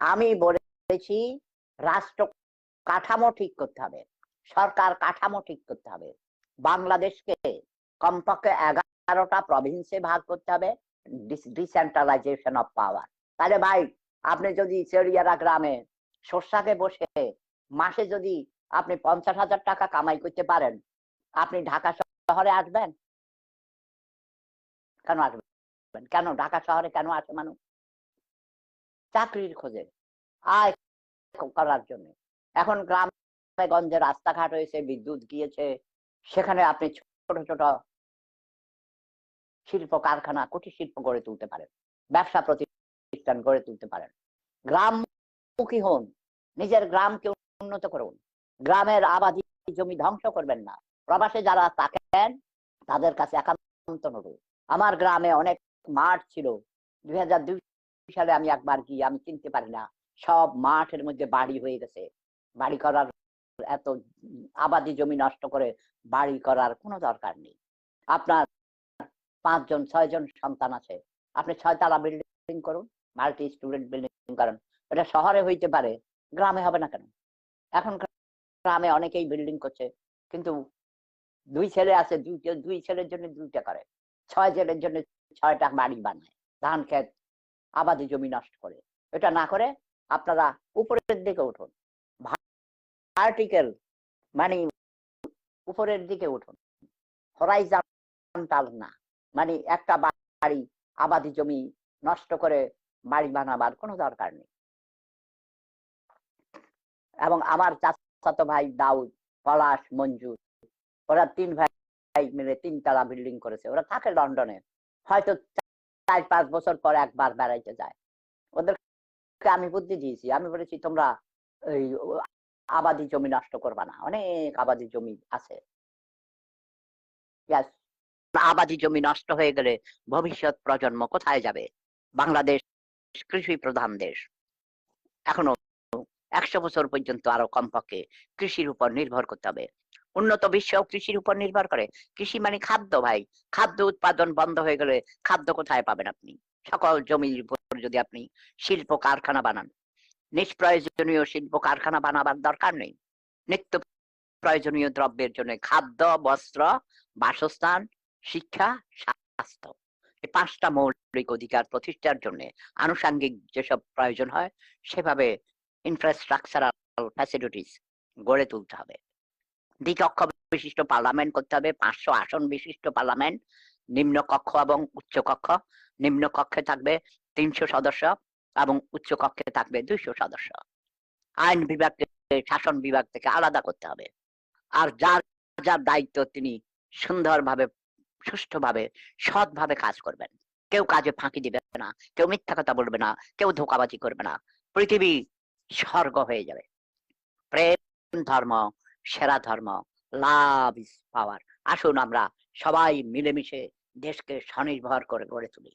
আমি বলেছি, রাষ্ট্র কাঠামো ঠিক করতে হবে, সরকার কাঠামো ঠিক করতে হবে, বাংলাদেশকে কমপক্ষে এগারোটা প্রভিন্সে ভাগ করতে হবে ডিসেন্ট্রালাইজেশন অফ পাওয়ার তাহলে ভাই, আপনি যদি চেরিয়ারা গ্রামে সর্ষাকে বসে মাসে যদি আপনি পঞ্চাশ হাজার টাকা কামাই করতে পারেন, আপনি ঢাকা শহরে আসবেন? কেন আসবেন? কেন ঢাকা শহরে কেন আসে মানুষ? চাকরির খোঁজে। আয় করার জন্য। এখন গ্রামে গঞ্জে রাস্তাঘাট হয়েছে, বিদ্যুৎ গিয়েছে। সেখানে আপনি ছোট ছোট শিল্প কারখানা, কুটির শিল্প গড়ে তুলতে পারেন। ব্যবসা প্রতিষ্ঠান গড়ে তুলতে পারেন। গ্রামমুখী হন। নিজের গ্রামকে উন্নত করুন। গ্রামের আবাদি জমি ধ্বংস করবেন না। প্রবাসে যারা থাকেন, তাদের কাছে একান্ত অনুরোধ। আমার গ্রামে অনেক মাঠ ছিল। দুই হাজার দুই সালে আমি একবার গিয়ে, আমি চিনতে পারি না। সব মাঠের মধ্যে বাড়ি হয়ে গেছে। বাড়ি করার এত আবাদি জমি নষ্ট করে বাড়ি করার কোনো দরকার নেই। আপনার পাঁচজন, ছয়জন সন্তান আছে। আপনি ছয়তলা বিল্ডিং করুন মাল্টি স্টুডেন্ট বিল্ডিং করেন। এটা শহরে হইতে পারে, গ্রামে হবে না কেন? এখন গ্রামে অনেকেই বিল্ডিং করছে, কিন্তু দুই ছেলে আছে দুইটা দুই ছেলের জন্য দুইটা করে। ছয় ছেলের জন্য ছয়টা বাড়ি বানায়। ধান ক্ষেত আবাদি জমি নষ্ট করে। এটা না করে আপনারা উপরের দিকে উঠুন। ভার্টিক্যাল মানে উপরের দিকে উঠুন। হরাইজন্টাল না মানে একটা বাড়ি আবাদি জমি নষ্ট করে বাড়ি বানাবার কোনো দরকার নেই। এবং আমার চাচাতো ভাই দাউদ, পলাশ মঞ্জুর ওরা তিন ভাই মিলে তিনতলা বিল্ডিং করেছে। ওরা থাকে লন্ডনে। হয়তো চার পাঁচ বছর পর একবার বেড়াইতে যায়। ওদেরকে আমি বুদ্ধি দিয়েছি। আমি বলেছি, তোমরা এই আবাদি জমি নষ্ট করবা না। অনেক আবাদি জমি আছে। আবাদি জমি নষ্ট হয়ে গেলে ভবিষ্যৎ প্রজন্ম কোথায় যাবে? বাংলাদেশ কৃষি প্রধান দেশ। এখনও একশো বছর পর্যন্ত আরও কমপক্ষে কৃষির উপর নির্ভর করতে হবে। উন্নত বিশ্ব কৃষির উপর নির্ভর করে। কৃষি মানে খাদ্য, ভাই। খাদ্য উৎপাদন বন্ধ হয়ে গেলে খাদ্য কোথায় পাবেন আপনি? সকল জমির উপর যদি আপনি শিল্প কারখানা বানান। নিষ্প্রয়োজনীয় শিল্প কারখানা বানাবার দরকার নেই। নিত্য প্রয়োজনীয় দ্রব্যের জন্য খাদ্য, বস্ত্র, বাসস্থান, শিক্ষা, স্বাস্থ্য। এই পাঁচটা মৌলিক অধিকার প্রতিষ্ঠার জন্য আনুষাঙ্গিক যেসব প্রয়োজন হয়, সেভাবে ইনফ্রাস্ট্রাকচারাল ফ্যাসিলিটিস গড়ে তুলতে হবে। দ্বিকক্ষ বিশিষ্ট পার্লামেন্ট করতে হবে, পাঁচশো আসন বিশিষ্ট পার্লামেন্ট নিম্ন কক্ষ এবং উচ্চ কক্ষ নিম্ন কক্ষে থাকবে তিনশো সদস্য এবং উচ্চ কক্ষে থাকবে দুইশো সদস্য। আইন বিভাগকে শাসন বিভাগ থেকে আলাদা করতে হবে। আর যার যার দায়িত্ব তিনি সুন্দরভাবে, সুষ্ঠুভাবে, সৎভাবে কাজ করবেন। কেউ কাজে ফাঁকি দিবে না, কেউ মিথ্যা কথা বলবে না, কেউ ধোকাবাজি করবে না। পৃথিবী স্বর্গ হয়ে যাবে। প্রেম, ধর্ম সেরা ধর্ম লাভ ইস পাওয়ার আসুন আমরা সবাই মিলেমিশে দেশকে স্বনির্ভর করে গড়ে তুলি।